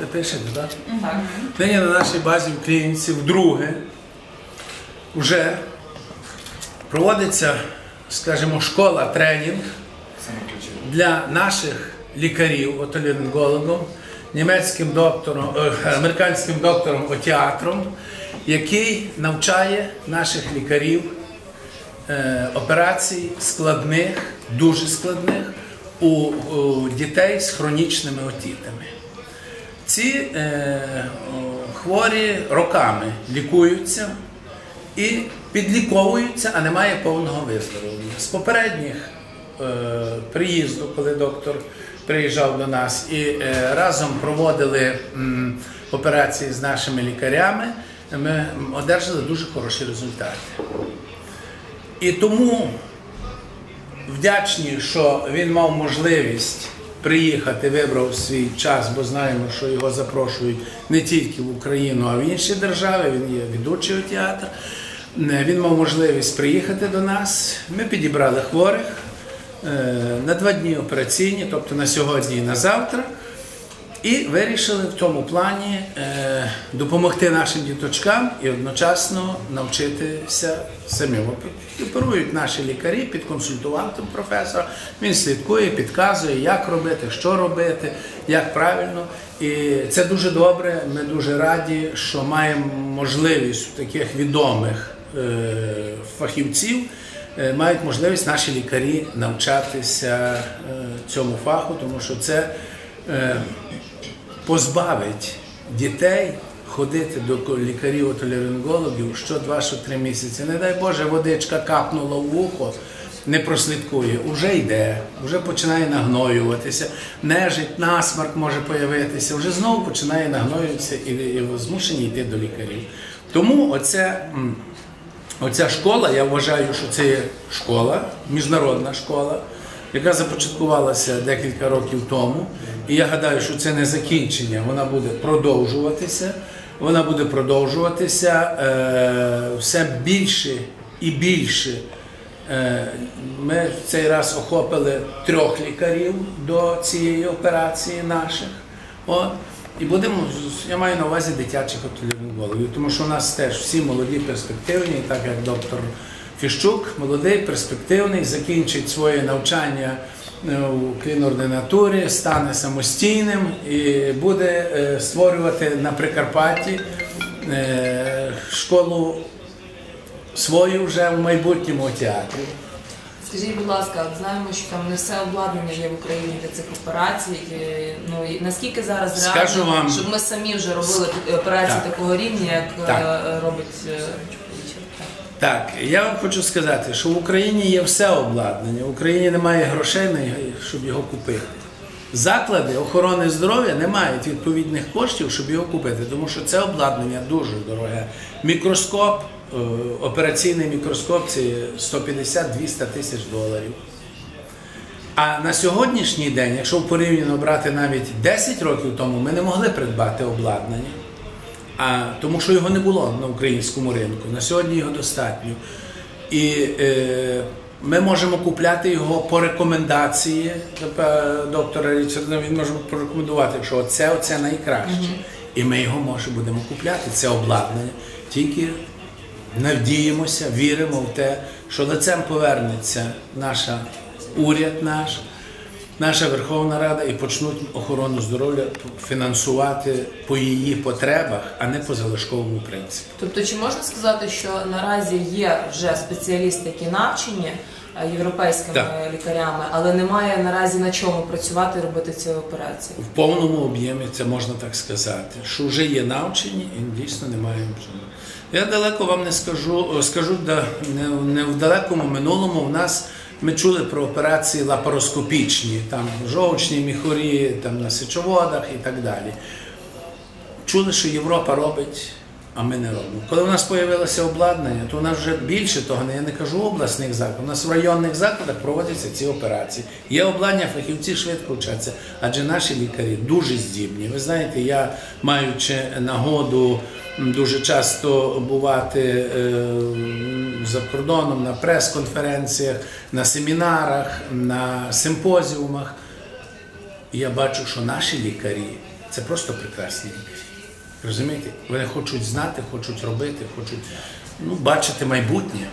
Ви пишете, так? Так. Нині на нашій базі в клініці вдруге вже проводиться, скажімо, школа тренінг для наших лікарів, отолінгологів, німецьким доктором, е, американським доктором отеатром, який навчає наших лікарів е, операцій складних, дуже складних у, у дітей з хронічними отітами. Ці е, хворі роками лікуються і підліковуються, а немає повного виздоровлення. З попередніх е, приїзду, коли доктор приїжджав до нас і е, разом проводили м, операції з нашими лікарями, ми одержали дуже хороші результати. І тому вдячні, що він мав можливість приїхати, вибрав свій час, бо знаємо, що його запрошують не тільки в Україну, а в інші держави. Він є ведучий театр. Він мав можливість приїхати до нас. Ми підібрали хворих е, на два дні операційні, тобто на сьогодні і на завтра. І вирішили в тому плані е, допомогти нашим діточкам і одночасно навчитися самим. Оперують наші лікарі під консультувантом професора. Він слідкує, підказує, як робити, що робити, як правильно. І це дуже добре. Ми дуже раді, що маємо можливість таких відомих е, фахівців. е, Мають можливість наші лікарі навчатися цьому фаху, тому що це позбавить дітей ходити до лікарів отоларингологів що що три місяці. Не дай Боже, водичка капнула в вухо, не прослідкує, уже йде, вже починає нагноюватися, нежить, насмарк може появитися, вже знову починає нагноюватися і змушені йти до лікарів. Тому оце. Оця школа, я вважаю, що це є школа, міжнародна школа, яка започаткувалася декілька років тому. І я гадаю, що це не закінчення, вона буде продовжуватися. Вона буде продовжуватися е, все більше і більше. Е, Ми в цей раз охопили трьох лікарів до цієї операції наших. От. І будемо, я маю на увазі дитячих отоларингологів, тому що у нас теж всі молоді, перспективні, так як доктор Фіщук, молодий, перспективний, закінчить своє навчання е, у клінординатурі, стане самостійним і буде е, створювати на Прикарпатті е, школу свою вже в майбутньому театрі. Скажіть, будь ласка, знаємо, що там не все обладнання є в Україні для цих операцій. Ну і наскільки зараз реально, вам- щоб ми самі вже робили операції Так. такого рівня, як Так. робить Річард? Так. Я вам хочу сказати, що в Україні є все обладнання. В Україні немає грошей, щоб його купити. Заклади охорони здоров'я не мають відповідних коштів, щоб його купити, тому що це обладнання дуже дороге. Мікроскоп, е, операційний мікроскоп це 150-200 тисяч доларів. А на сьогоднішній день, якщо порівняно брати навіть 10 років тому, ми не могли придбати обладнання. А, тому що його не було на українському ринку. На сьогодні його достатньо. І е, ми можемо купляти його по рекомендації доктора Річарда. Він може порекомендувати, що оце, оце найкраще. І ми його може будемо купляти, це обладнання. Тільки надіємося, віримо в те, що лицем повернеться наша уряд наш, наша Верховна Рада і почнуть охорону здоров'я фінансувати по її потребах, а не по залишковому принципі. Тобто, чи можна сказати, що наразі є вже спеціалісти, які навчені е, європейськими Так. лікарями, але немає наразі на чому працювати і робити ці операції? В повному об'ємі це можна так сказати, що вже є навчені і дійсно немає. Я далеко вам не скажу, скажу да, не, не в далекому минулому. В нас ми чули про операції лапароскопічні, там жовчні міхурі, там на сечоводах і так далі. Чули, що Європа робить, а ми не робимо. Коли у нас з'явилося обладнання, то у нас вже більше того, я не кажу обласних закладів, у нас в районних закладах проводяться ці операції. Є обладнання, фахівці швидко вчаться, адже наші лікарі дуже здібні. Ви знаєте, я маючи нагоду дуже часто бувати е, за кордоном на прес-конференціях, на семінарах, на симпозіумах. Я бачу, що наші лікарі Це просто прекрасні лікарі. Розумієте? Вони хочуть знати, хочуть робити, хочуть ну, бачити майбутнє.